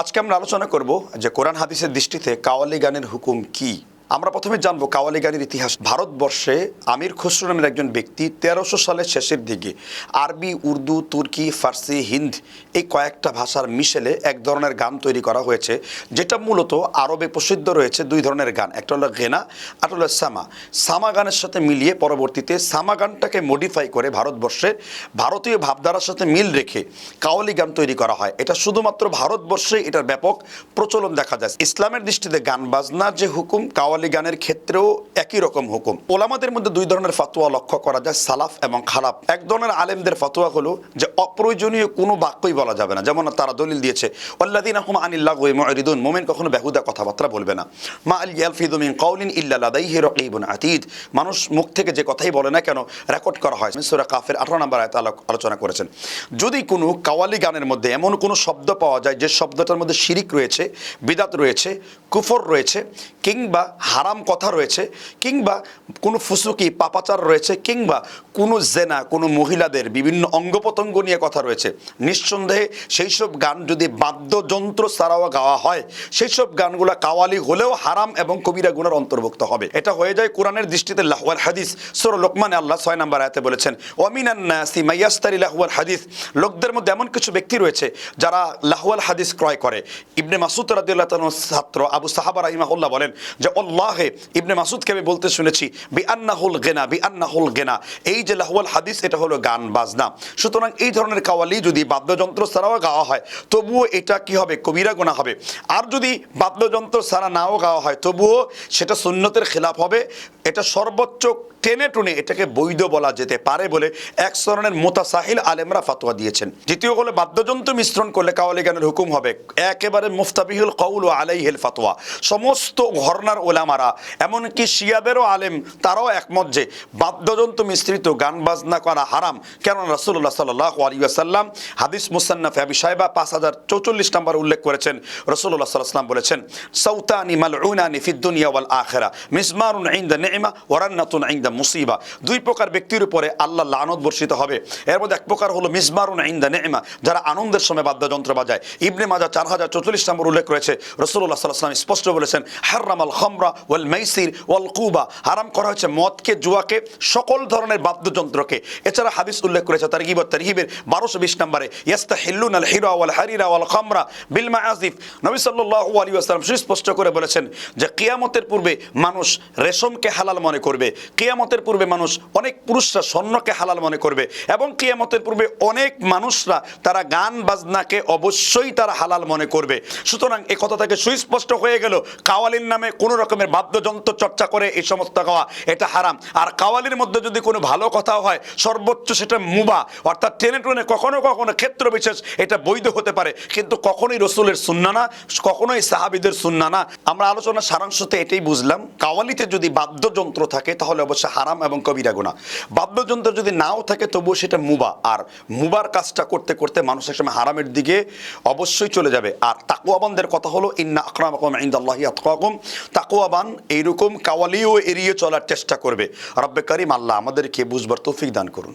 আজকে আমরা আলোচনা করব যে কোরআন হাদিসের দৃষ্টিতে কাওয়ালি গানের হুকুম কি? আমরা প্রথমে জানব কাওয়ালি গানের ইতিহাস। ভারতবর্ষে আমির খসরু নামের একজন ব্যক্তি তেরোশো সালের শেষের দিকে আরবি, উর্দু, তুর্কি, ফার্সি, হিন্দ এই কয়েকটা ভাষার মিশেলে এক ধরনের গান তৈরি করা হয়েছে, যেটা মূলত আরবে প্রসিদ্ধ রয়েছে দুই ধরনের গান। একটা হলো গেনা একটা হলো সামা। সামা গানের সাথে মিলিয়ে পরবর্তীতে সামা গানটাকে মডিফাই করে ভারতবর্ষে ভারতীয় ভাবধারার সাথে মিল রেখে কাওয়ালি গান তৈরি করা হয়। এটা শুধুমাত্র ভারতবর্ষে এটার ব্যাপক প্রচলন দেখা যায়। ইসলামের দৃষ্টিতে গান, বাজনা যে হুকুম কাওয়ালি গানের ক্ষেত্রেও একই রকম হুকুম। ওলামাদের মধ্যে দুই ধরনের ফতোয়া লক্ষ্য করা যায়, সালাফ এবং খারাপ এক ধরনের আলেমদের ফতোয়া হলো যে অপ্রয়োজনীয় কোনো বাক্যই বলা যাবে না। যেমন তারা দলিল দিয়েছে অল্লাদিন আহম আনিল্লাহ মরিদুন মোমেন কখনো বেহুদা কথাবার্তা বলবে না। মা আল ইয়ালফিদুমিন কাউলিন ইল্লা লাদাইহি রাকিবুন আতীদ। মানুষ মুখ থেকে যে কথাই বলে না কেন, রেকর্ড করা হয়। সূরা কাফের 18 নম্বর আয়াতে আলো- আলোচনা করেছেন, যদি কোনো কাওয়ালি গানের মধ্যে এমন কোনো শব্দ পাওয়া যায় যে শব্দটার মধ্যে শিরিক রয়েছে, বিদাত রয়েছে, কুফর রয়েছে কিংবা হারাম কথা রয়েছে, কিংবা কোনো ফুসুকি, পাপাচার রয়েছে, কিংবা কোনো জেনা, কোনো মহিলাদের বিভিন্ন অঙ্গ প্রত্যঙ্গ নিয়ে কথা রয়েছে। নিঃসন্দেহে সেই সব গান যদি বাদ্যযন্ত্র ছাড়াও গাওয়া হয় সেই সব গানগুলো কাওয়ালি হলেও হারাম এবং কবিরা গুণের অন্তর্ভুক্ত হবে। এটা হয়ে যায় কোরআনের দৃষ্টিতে লাহওয়াল হাদিস, সুর লোকমানে, আল্লাহ ছয় নাম্বার আয়াতে বলেছেন ওমিনান নাসি মাইয়াস্তারি লাহওয়াল হাদিস। লোকদের মধ্যে এমন কিছু ব্যক্তি রয়েছে, যারা লাহওয়াল হাদিস ক্রয় করে। ইবনে মাসুদ রাদিয়াল্লাহু তাআলার ছাত্র আবু সাহাবা রাহিমাহুল্লাহ বলেন যে আল্লাহে ইবনে মাসুদকে আমি বলতে শুনেছি বি আন্নাহুল গেনা বি আন্নাহুল গেনা। এই যে লাহওয়াল হাদিস, এটা হলো গান বাজনা। সুতরাং এই ধরনের কাওয়ালি যদি বাদ্যযন্ত্র ছাড়াও গাওয়া হয়, তবুও এটা কি হবে? কবিরা গোনা হবে। আর যদি বাদ্যযন্ত্র ছাড়া নাও গাওয়া হয়, তবুও সেটা সুন্নতের খেলাফ হবে। এটা সর্বোচ্চ টেনে টুনে এটাকে বৈধ বলা যেতে পারে বলে এক ধরনের মোতাসাহিল আলেমরা ফাতোয়া দিয়েছেন। দ্বিতীয় হলো, বাদ্যযন্ত্র মিশ্রণ করলে কাওয়ালি গানের হুকুম হবে। একেবারে মুফতাবিহুল কৌল ও আলাইহিল ফাতোয়া। সমস্ত ঘরনার ওলামারা এমনকি শিয়াদেরও আলেম, তারাও একমত যে বাদ্যযন্ত্র মিশ্রিত গান বাজনা করা হারাম। কেন রাসুল্লাহ সাল্লাহ আলী আসাল্লাম হাদিস মুসান্নাফ আবি সাহেবা পাঁচ হাজার চৌচল্লিশ নম্বর উল্লেখ করেছেন। রসুল্লাহ সাল্লাম বলেছেন সৌতানি মালউনানি ফিদ্দুনিয়া ওয়াল আখেরা, মিসমারুন ইনদা নেইমা ওরান্নাতুন ইনদা মুসিবা। দুই প্রকার ব্যক্তির উপরে আল্লাহ লানত বর্ষিত হবে। এর মধ্যে এক প্রকার হলো মিসমারুন ইনদা নেইমা যারা আনন্দের সময় বাদ্যযন্ত্র বাজায়। ইবনে মাজা চার হাজার চৌচল্লিশ নম্বর উল্লেখ করেছে রসুল্লাহ সাল্লাম স্পষ্ট বলেছেন হার্রাম আল খমরা ওয়াল মাইসির ওয়াল কুবা হারাম করা হয়েছে মদকে, জুয়াকে, সকল ধরনের বাদ্যযন্ত্রকে। এছাড়া হাদিস উল্লেখ করেছে তার গিবত তারহিবের বারোশো বিশ নম্বরে ইয়াস্তা হিল্লুন আল হিরা ওয়াল হারিরা ওয়াল খমরা বিল মাআজিফ নবী সাল্লাল্লাহু আলাইহি ওয়াসাল্লাম সুস্পষ্ট করে বলেছেন যে, কিয়ামতের পূর্বে মানুষ রেশমকে হালাল মনে করবে। কিয়ামতের পূর্বে মানুষ অনেক পুরুষরা স্বর্ণকে হালাল মনে করবে। এবং কিয়ামতের পূর্বে অনেক মানুষরা তারা গান বাজনাকে অবশ্যই তারা হালাল মনে করবে। সুতরাং এ কথা থেকে সুস্পষ্ট হয়ে গেল। কাওয়ালির নামে কোনো রকমের বাদ্যযন্ত্র চর্চা করে এই সমস্ত গাওয়া এটা হারাম। আর কাওয়ালির মধ্যে যদি কোনো ভালো কথা হয়, সর্বোচ্চ সেটা মুবা, অর্থাৎ টেনে টেনে কখনো কখনো ক্ষেত্র বিশেষ, এটা বৈধ হতে পারে। কিন্তু কখনোই রসুলের সুন্না না, কখনোই সাহাবিদের সুন্না না। আমরা আলোচনা সারাংশতে এটাই বুঝলাম, কাওয়ালিতে যদি বাদ্যযন্ত্র থাকে, তাহলে অবশ্যই হারাম এবং কবিরা গুণা বাদ্যযন্ত্র যদি নাও থাকে, তবুও সেটা মুবা। আর মুবার কাজটা করতে করতে মানুষ একসময় হারামের দিকে অবশ্যই চলে যাবে। আর তাকুয়াবানদের কথা হলো, ইন্না আকরামাকুম ইনদাল্লাহি আতকাকুম। তাকুয়াবান এইরকম কাওয়ালিও এড়িয়ে চলার চেষ্টা করবে। রব্বে করিম আল্লাহ আমাদেরকে বুঝবার তৌফিক দান করুন।